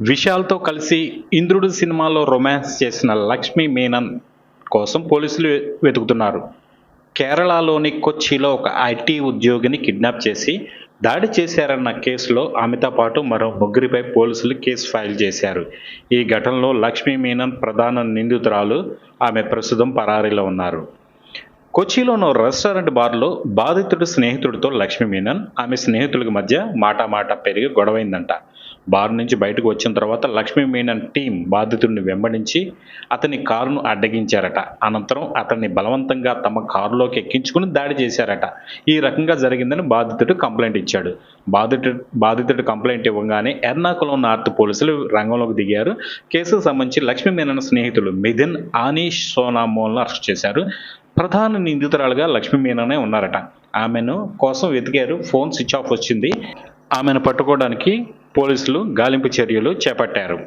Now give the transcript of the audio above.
విశాల్తో కలిసి ఇంద్రుడు సినిమాలో రొమాన్స్ చేసిన లక్ష్మీ మీనన్ కోసం పోలీసులు వెతుకుతున్నారు. కేరళలోని కొచ్చిలో ఒక ఐటీ ఉద్యోగిని కిడ్నాప్ చేసి దాడి చేశారన్న కేసులో ఆమెతో పాటు మరో ముగ్గురిపై పోలీసులు కేసు ఫైల్ చేశారు. ఈ ఘటనలో లక్ష్మీ మీనన్ ప్రధాన నిందితురాలు ఆమె ప్రస్తుతం పరారీలో ఉన్నారు. కొచ్చిలోని రెస్టారెంట్ బార్లో బాధితుడు స్నేహితుడితో లక్ష్మీ మీనన్ ఆమె స్నేహితులకు మధ్య మాటా మాట పెరిగి గొడవైందంట. బార్ నుంచి బయటకు వచ్చిన తర్వాత లక్ష్మీ మీనన్ టీం బాధితుడిని వెంబడించి అతని కారును అడ్డగించారట. అనంతరం అతన్ని బలవంతంగా తమ కారులోకి ఎక్కించుకుని దాడి చేశారట. ఈ రకంగా జరిగిందని బాధితుడు కంప్లైంట్ ఇచ్చాడు. బాధితుడు బాధితుడు కంప్లైంట్ ఇవ్వగానే ఎర్నాకుళం నార్త్ పోలీసులు రంగంలోకి దిగారు. కేసుకు సంబంధించి లక్ష్మీ మీనన్ స్నేహితులు మిథిన్ ఆనీష్ సోనామోల్ను అరెస్ట్ చేశారు. ప్రధాన నిందితురాలుగా లక్ష్మీ మీననే ఉన్నారట. ఆమెను కోసం వెతికారు. ఫోన్ స్విచ్ ఆఫ్ వచ్చింది. ఆమెను పట్టుకోవడానికి పోలీసులు గాలింపు చర్యలు చేపట్టారు.